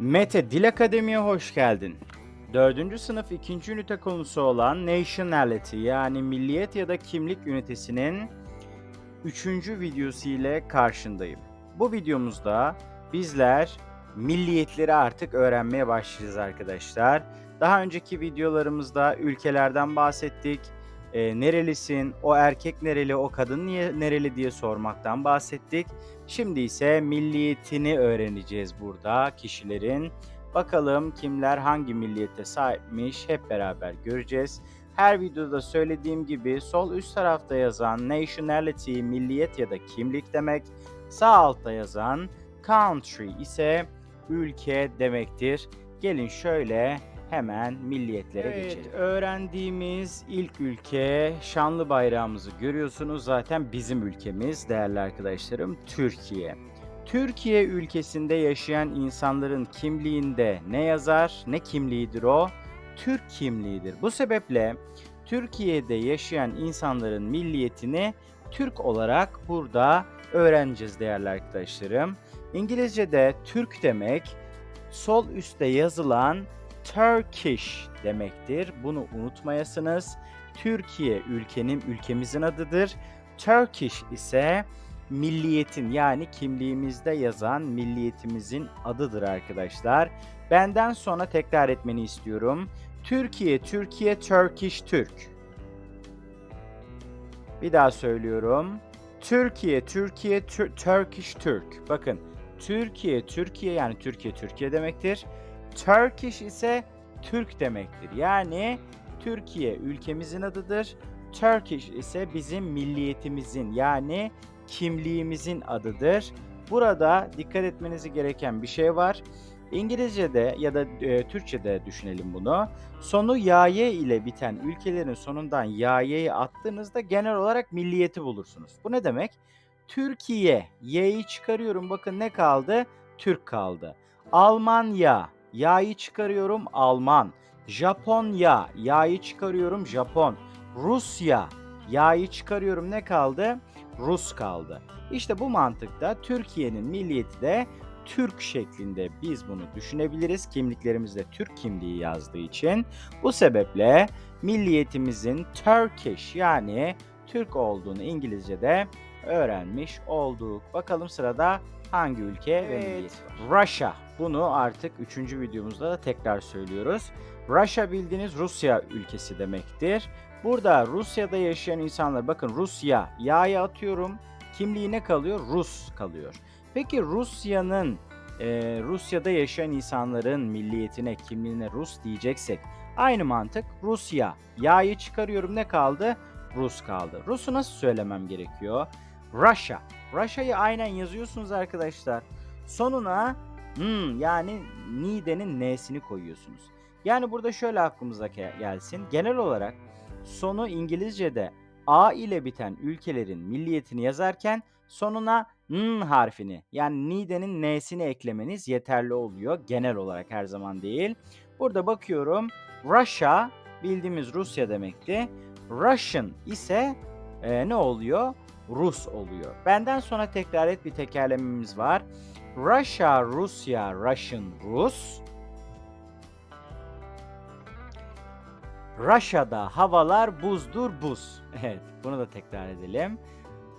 Mete Dil Akademi'ye hoş geldin. 4. sınıf 2. ünite konusu olan Nationality yani milliyet ya da kimlik ünitesinin 3. videosu ile karşındayım. Bu videomuzda bizler milliyetleri artık öğrenmeye başlayacağız arkadaşlar. Daha önceki videolarımızda ülkelerden bahsettik. E, nerelisin, o erkek nereli, o kadın niye nereli diye sormaktan bahsettik. Şimdi ise milliyetini öğreneceğiz burada kişilerin. Bakalım kimler hangi milliyete sahipmiş hep beraber göreceğiz. Her videoda söylediğim gibi sol üst tarafta yazan nationality milliyet ya da kimlik demek. Sağ altta yazan country ise ülke demektir. Gelin şöyle hemen milliyetlere Evet, geçelim. Öğrendiğimiz ilk ülke şanlı bayrağımızı görüyorsunuz zaten bizim ülkemiz değerli arkadaşlarım Türkiye. Türkiye ülkesinde yaşayan insanların kimliğinde ne yazar? Ne kimliğidir o? Türk kimliğidir. Bu sebeple Türkiye'de yaşayan insanların milliyetini Türk olarak burada öğreneceğiz değerli arkadaşlarım. İngilizce'de Türk demek sol üstte yazılan Turkish demektir. Bunu unutmayasınız. Türkiye ülkenin ülkemizin adıdır. Turkish ise milliyetin yani kimliğimizde yazan milliyetimizin adıdır arkadaşlar. Benden sonra tekrar etmeni istiyorum. Türkiye, Türkiye, Turkish, Türk. Bir daha söylüyorum. Türkiye, Türkiye, Tür- Turkish, Türk. Bakın Türkiye, Türkiye yani Türkiye, Türkiye demektir. Turkish ise Türk demektir. Yani Türkiye ülkemizin adıdır. Turkish ise bizim milliyetimizin yani kimliğimizin adıdır. Burada dikkat etmeniz gereken bir şey var. İngilizce'de ya da e, Türkçe'de düşünelim bunu. Sonu yaye ile biten ülkelerin sonundan yaye'yi attığınızda genel olarak milliyeti bulursunuz. Bu ne demek? Türkiye, y'yi çıkarıyorum bakın ne kaldı? Türk kaldı. Almanya, ya'yı çıkarıyorum Alman. Japonya, ya'yı çıkarıyorum Japon. Rusya, ya'yı çıkarıyorum ne kaldı? Rus kaldı. İşte bu mantıkta Türkiye'nin milliyeti de Türk şeklinde biz bunu düşünebiliriz. Kimliklerimizde Türk kimliği yazdığı için. Bu sebeple milliyetimizin Turkish yani Türk olduğunu İngilizce'de öğrenmiş olduk. Bakalım sırada hangi ülke ve Evet. milliyet var? Russia. Bunu artık 3. videomuzda da tekrar söylüyoruz. Russia bildiğiniz Rusya ülkesi demektir. Burada Rusya'da yaşayan insanlar bakın Rusya ya'ya atıyorum. Kimliği ne kalıyor? Rus kalıyor. Peki Rusya'nın e, Rusya'da yaşayan insanların milliyetine, kimliğine Rus diyeceksek aynı mantık Rusya. Ya'yı çıkarıyorum ne kaldı? Rus kaldı. Rus'u nasıl söylemem gerekiyor? Russia. Russia'yı aynen yazıyorsunuz arkadaşlar. Sonuna hmm, yani Nide'nin N'sini koyuyorsunuz. Yani burada şöyle aklımıza ge- gelsin. Genel olarak sonu İngilizce'de A ile biten ülkelerin milliyetini yazarken sonuna N harfini yani Nide'nin N'sini eklemeniz yeterli oluyor. Genel olarak her zaman değil. Burada bakıyorum Russia bildiğimiz Rusya demekti. Russian ise e, ne oluyor? Rus oluyor. Benden sonra tekrar et bir tekerlememiz var. Russia, Rusya, Russian, Rus. Russia'da havalar buzdur buz. Evet, bunu da tekrar edelim.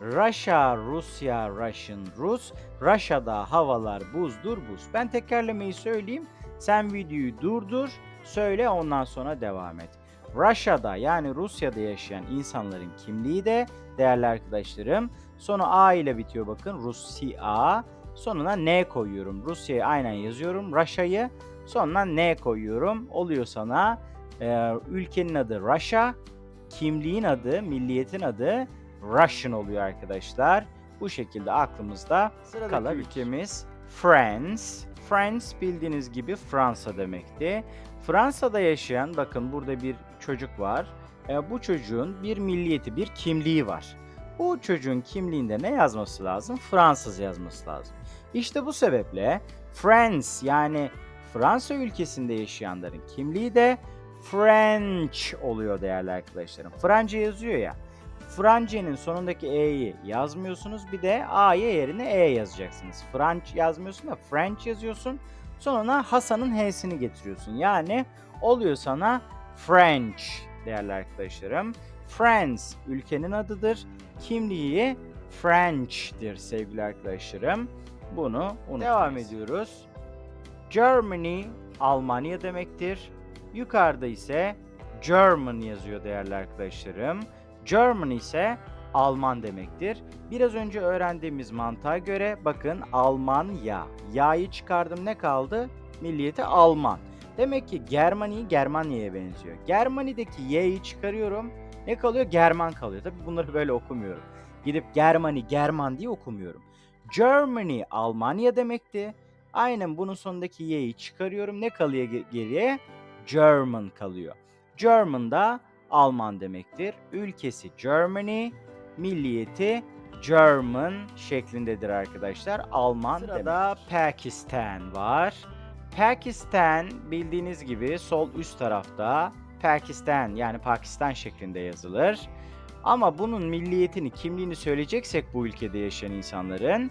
Russia, Rusya, Russian, Rus. Russia'da havalar buzdur buz. Ben tekerlemeyi söyleyeyim. Sen videoyu durdur, söyle ondan sonra devam et. Russia'da yani Rusya'da yaşayan insanların kimliği de değerli arkadaşlarım. Sonu A ile bitiyor bakın. Rusya. Sonuna N koyuyorum. Rusya'yı aynen yazıyorum. Russia'yı sonuna N koyuyorum. Oluyor sana e, ülkenin adı Russia, kimliğin adı, milliyetin adı Russian oluyor arkadaşlar. Bu şekilde aklımızda Sıradaki ülke. ülkemiz France. France bildiğiniz gibi Fransa demekti. Fransa'da yaşayan bakın burada bir çocuk var. E, bu çocuğun bir milliyeti, bir kimliği var. Bu çocuğun kimliğinde ne yazması lazım? Fransız yazması lazım. İşte bu sebeple France yani Fransa ülkesinde yaşayanların kimliği de French oluyor değerli arkadaşlarım. Franca yazıyor ya. France'nin sonundaki E'yi yazmıyorsunuz. Bir de A'ya yerine E yazacaksınız. French yazmıyorsun da French yazıyorsun. Sonuna Hasan'ın H'sini getiriyorsun. Yani oluyor sana French değerli arkadaşlarım. France ülkenin adıdır. Kimliği French'tir sevgili arkadaşlarım. Bunu unutmayın. Devam ediyoruz. Germany Almanya demektir. Yukarıda ise German yazıyor değerli arkadaşlarım. German ise Alman demektir. Biraz önce öğrendiğimiz mantığa göre bakın Almanya. Ya'yı çıkardım ne kaldı? Milliyeti Alman. Demek ki Germany Germanya'ya benziyor. Germany'deki Y'yi çıkarıyorum. Ne kalıyor? German kalıyor. Tabi bunları böyle okumuyorum. Gidip Germany German diye okumuyorum. Germany Almanya demekti. Aynen bunun sonundaki y'yi çıkarıyorum. Ne kalıyor ge- geriye? German kalıyor. German da Alman demektir. Ülkesi Germany, milliyeti German şeklindedir arkadaşlar. Alman Sırada Pakistan var. Pakistan bildiğiniz gibi sol üst tarafta Pakistan yani Pakistan şeklinde yazılır. Ama bunun milliyetini, kimliğini söyleyeceksek bu ülkede yaşayan insanların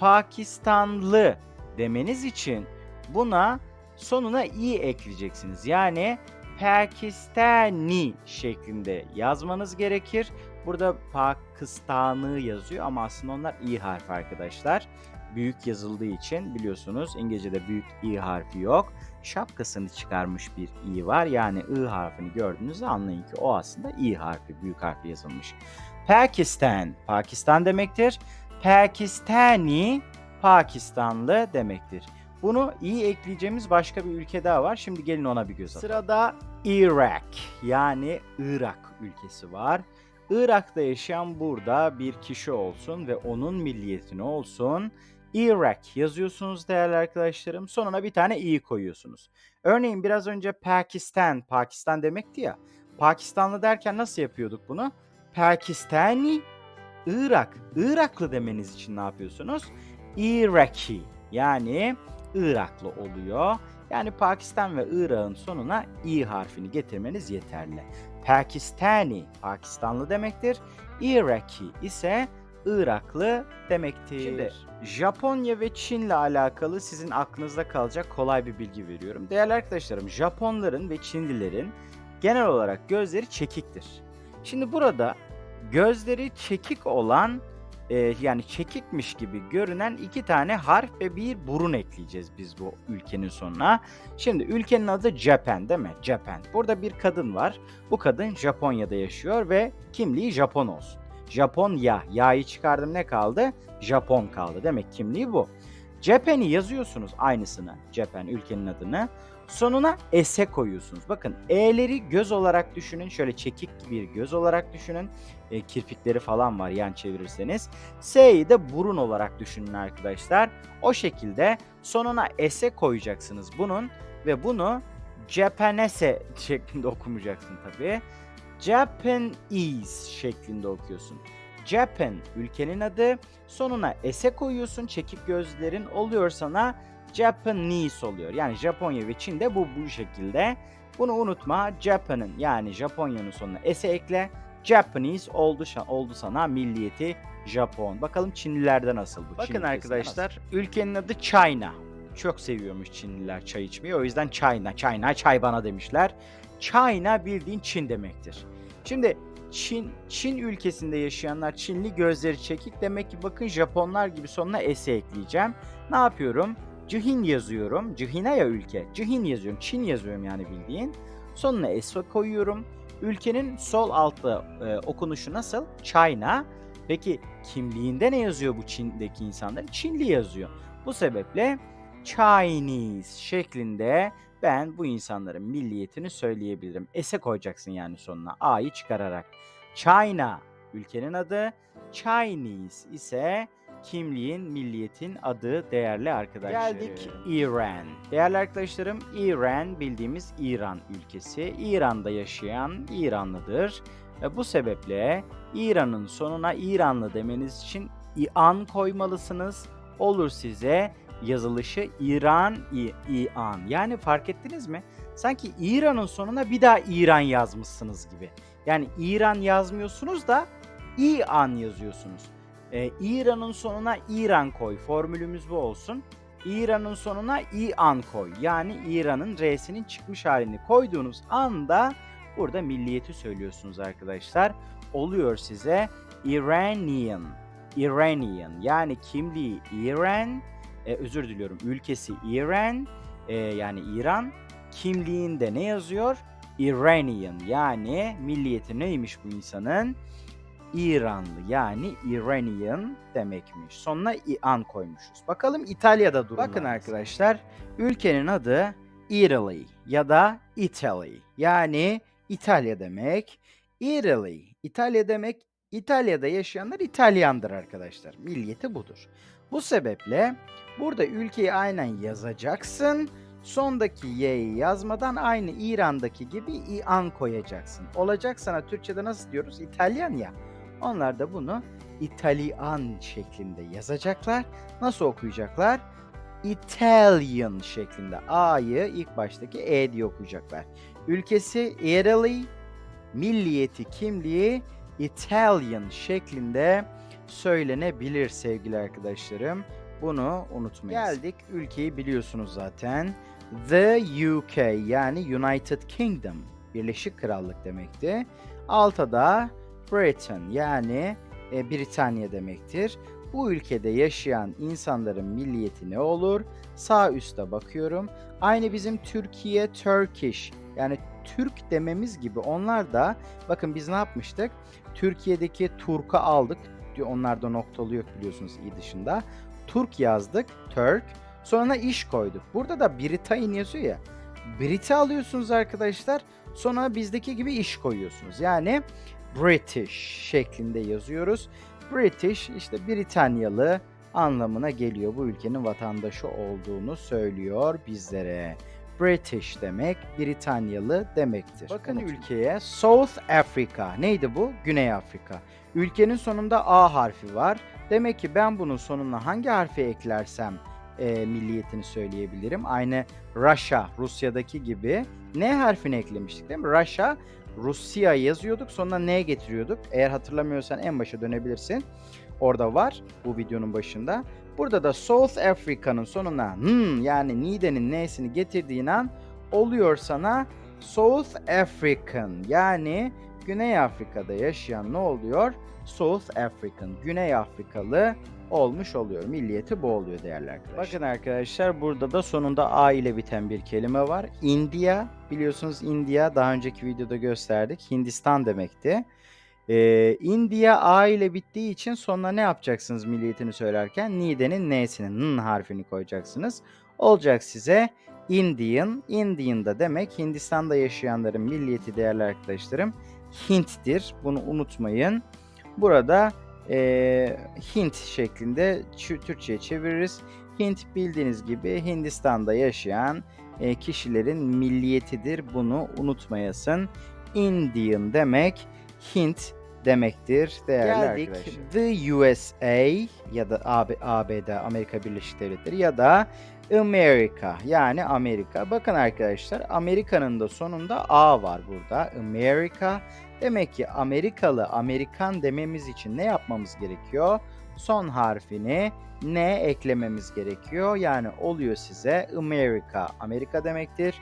Pakistanlı demeniz için buna sonuna i ekleyeceksiniz. Yani Pakistani şeklinde yazmanız gerekir. Burada Pakistan'ı yazıyor ama aslında onlar i harfi arkadaşlar. Büyük yazıldığı için biliyorsunuz İngilizce'de büyük i harfi yok. Şapkasını çıkarmış bir i var. Yani i harfini gördüğünüzde anlayın ki o aslında i harfi, büyük harfi yazılmış. Pakistan, Pakistan demektir. Pakistani, Pakistanlı demektir. Bunu iyi ekleyeceğimiz başka bir ülke daha var. Şimdi gelin ona bir göz atalım. Sırada Irak yani Irak ülkesi var. Irak'ta yaşayan burada bir kişi olsun ve onun milliyeti ne olsun? Irak yazıyorsunuz değerli arkadaşlarım. Sonuna bir tane i koyuyorsunuz. Örneğin biraz önce Pakistan, Pakistan demekti ya. Pakistanlı derken nasıl yapıyorduk bunu? Pakistani, Irak. Iraklı demeniz için ne yapıyorsunuz? Iraki yani Iraklı oluyor. Yani Pakistan ve Irak'ın sonuna i harfini getirmeniz yeterli. Pakistani Pakistanlı demektir. Iraki ise Iraklı demektir. Şimdi Japonya ve Çin'le alakalı sizin aklınızda kalacak kolay bir bilgi veriyorum. Değerli arkadaşlarım, Japonların ve Çinlilerin genel olarak gözleri çekiktir. Şimdi burada gözleri çekik olan e, yani çekikmiş gibi görünen iki tane harf ve bir burun ekleyeceğiz biz bu ülkenin sonuna. Şimdi ülkenin adı Japan değil mi? Japan. Burada bir kadın var. Bu kadın Japonya'da yaşıyor ve kimliği Japon olsun. Japonya. Ya'yı çıkardım ne kaldı? Japon kaldı. Demek kimliği bu. Japan'i yazıyorsunuz aynısını. Japan ülkenin adını. Sonuna S'e koyuyorsunuz. Bakın E'leri göz olarak düşünün. Şöyle çekik bir göz olarak düşünün. E, kirpikleri falan var yan çevirirseniz. S'yi de burun olarak düşünün arkadaşlar. O şekilde sonuna S'e koyacaksınız bunun ve bunu Japanese şeklinde okumayacaksın tabii. Japanese şeklinde okuyorsun. Japan ülkenin adı. Sonuna S'e koyuyorsun. Çekik gözlerin oluyor sana Japanese oluyor. Yani Japonya ve Çin'de bu bu şekilde. Bunu unutma. Japan'ın yani Japonya'nın sonuna S'e ekle. Japanese oldu oldu sana milliyeti Japon. Bakalım Çinlilerde nasıl bu? Bakın Çin arkadaşlar, nasıl? ülkenin adı China. Çok seviyormuş Çinliler çay içmeyi. O yüzden China, China, çay bana demişler. China bildiğin Çin demektir. Şimdi Çin, Çin ülkesinde yaşayanlar Çinli gözleri çekik. Demek ki bakın Japonlar gibi sonuna S ekleyeceğim. Ne yapıyorum? Cihin yazıyorum. Cihina ya ülke. Cihin yazıyorum. Çin yazıyorum yani bildiğin. Sonuna S koyuyorum. Ülkenin sol altta e, okunuşu nasıl? China. Peki kimliğinde ne yazıyor bu Çin'deki insanlar? Çinli yazıyor. Bu sebeple Chinese şeklinde ben bu insanların milliyetini söyleyebilirim. S'e koyacaksın yani sonuna. A'yı çıkararak. China ülkenin adı. Chinese ise kimliğin, milliyetin adı değerli arkadaşlar. Geldik İran. Değerli arkadaşlarım İran bildiğimiz İran ülkesi. İran'da yaşayan İranlıdır. Ve bu sebeple İran'ın sonuna İranlı demeniz için İan koymalısınız. Olur size yazılışı İran, İ, İran. Yani fark ettiniz mi? Sanki İran'ın sonuna bir daha İran yazmışsınız gibi. Yani İran yazmıyorsunuz da İran yazıyorsunuz. Ee, İran'ın sonuna İran koy. Formülümüz bu olsun. İran'ın sonuna İran koy. Yani İran'ın R'sinin çıkmış halini koyduğunuz anda burada milliyeti söylüyorsunuz arkadaşlar. Oluyor size Iranian. Iranian yani kimliği İran, e, özür diliyorum ülkesi İran, e, yani İran. Kimliğinde ne yazıyor? Iranian yani milliyeti neymiş bu insanın? İranlı yani Iranian demekmiş. Sonuna İan koymuşuz. Bakalım İtalya'da durumlar. Bakın arkadaşlar ülkenin adı Italy ya da Italy yani İtalya demek. Italy, İtalya demek İtalya'da yaşayanlar İtalyandır arkadaşlar. Milliyeti budur. Bu sebeple burada ülkeyi aynen yazacaksın. Sondaki y'yi yazmadan aynı İran'daki gibi İan koyacaksın. Olacak sana Türkçe'de nasıl diyoruz? İtalyan ya. Onlar da bunu İtalyan şeklinde yazacaklar. Nasıl okuyacaklar? Italian şeklinde. A'yı ilk baştaki E diye okuyacaklar. Ülkesi Italy, milliyeti, kimliği Italian şeklinde söylenebilir sevgili arkadaşlarım. Bunu unutmayın. Geldik ülkeyi biliyorsunuz zaten. The UK yani United Kingdom Birleşik Krallık demekti. Alta da Britain yani e, Britanya demektir. Bu ülkede yaşayan insanların milliyeti ne olur? Sağ üstte bakıyorum. Aynı bizim Türkiye Turkish yani Türk dememiz gibi onlar da bakın biz ne yapmıştık? Türkiye'deki Turk'u aldık. Onlarda noktalı yok biliyorsunuz i dışında. Turk yazdık. Turk. Sonra iş koyduk. Burada da Britain yazıyor ya. Brit'i alıyorsunuz arkadaşlar. Sonra bizdeki gibi iş koyuyorsunuz. Yani British şeklinde yazıyoruz. British işte Britanyalı anlamına geliyor. Bu ülkenin vatandaşı olduğunu söylüyor bizlere. British demek Britanyalı demektir. Bakın Unutmayın. ülkeye South Africa. Neydi bu? Güney Afrika. Ülkenin sonunda A harfi var. Demek ki ben bunun sonuna hangi harfi eklersem e, milliyetini söyleyebilirim. Aynı Russia, Rusya'daki gibi N harfini eklemiştik değil mi? Russia, Rusya yazıyorduk sonra N getiriyorduk. Eğer hatırlamıyorsan en başa dönebilirsin. Orada var bu videonun başında. Burada da South Africa'nın sonuna hmm, yani Nide'nin N'sini getirdiğin an oluyor sana South African yani Güney Afrika'da yaşayan ne oluyor? South African, Güney Afrikalı olmuş oluyor. Milliyeti bu oluyor değerli arkadaşlar. Bakın arkadaşlar burada da sonunda A ile biten bir kelime var. India biliyorsunuz India daha önceki videoda gösterdik. Hindistan demekti. Ee, India A ile bittiği için sonuna ne yapacaksınız milliyetini söylerken? Nide'nin N'sinin N harfini koyacaksınız. Olacak size Indian. Indian da demek Hindistan'da yaşayanların milliyeti değerli arkadaşlarım Hint'tir. Bunu unutmayın. Burada eee, Hint şeklinde Türkçe'ye çeviririz. Hint bildiğiniz gibi Hindistan'da yaşayan e, kişilerin milliyetidir. Bunu unutmayasın. Indian demek Hint demektir değerli Geldik arkadaşlar. The USA ya da AB, ABD Amerika Birleşik Devletleri ya da Amerika yani Amerika. Bakın arkadaşlar Amerika'nın da sonunda A var burada. Amerika. Demek ki Amerikalı, Amerikan dememiz için ne yapmamız gerekiyor? Son harfini ne eklememiz gerekiyor. Yani oluyor size Amerika, Amerika demektir.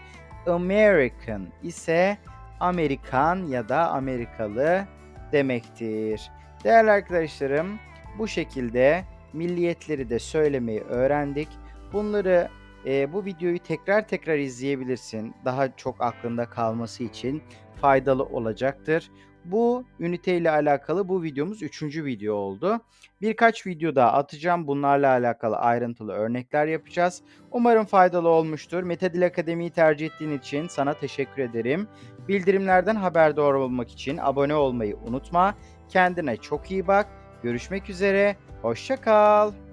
American ise Amerikan ya da Amerikalı demektir. Değerli arkadaşlarım bu şekilde milliyetleri de söylemeyi öğrendik. Bunları e, bu videoyu tekrar tekrar izleyebilirsin. Daha çok aklında kalması için faydalı olacaktır. Bu ünite ile alakalı bu videomuz üçüncü video oldu. Birkaç video daha atacağım. Bunlarla alakalı ayrıntılı örnekler yapacağız. Umarım faydalı olmuştur. Metadil Akademi'yi tercih ettiğin için sana teşekkür ederim. Bildirimlerden haberdar olmak için abone olmayı unutma. Kendine çok iyi bak. Görüşmek üzere. Hoşça kal.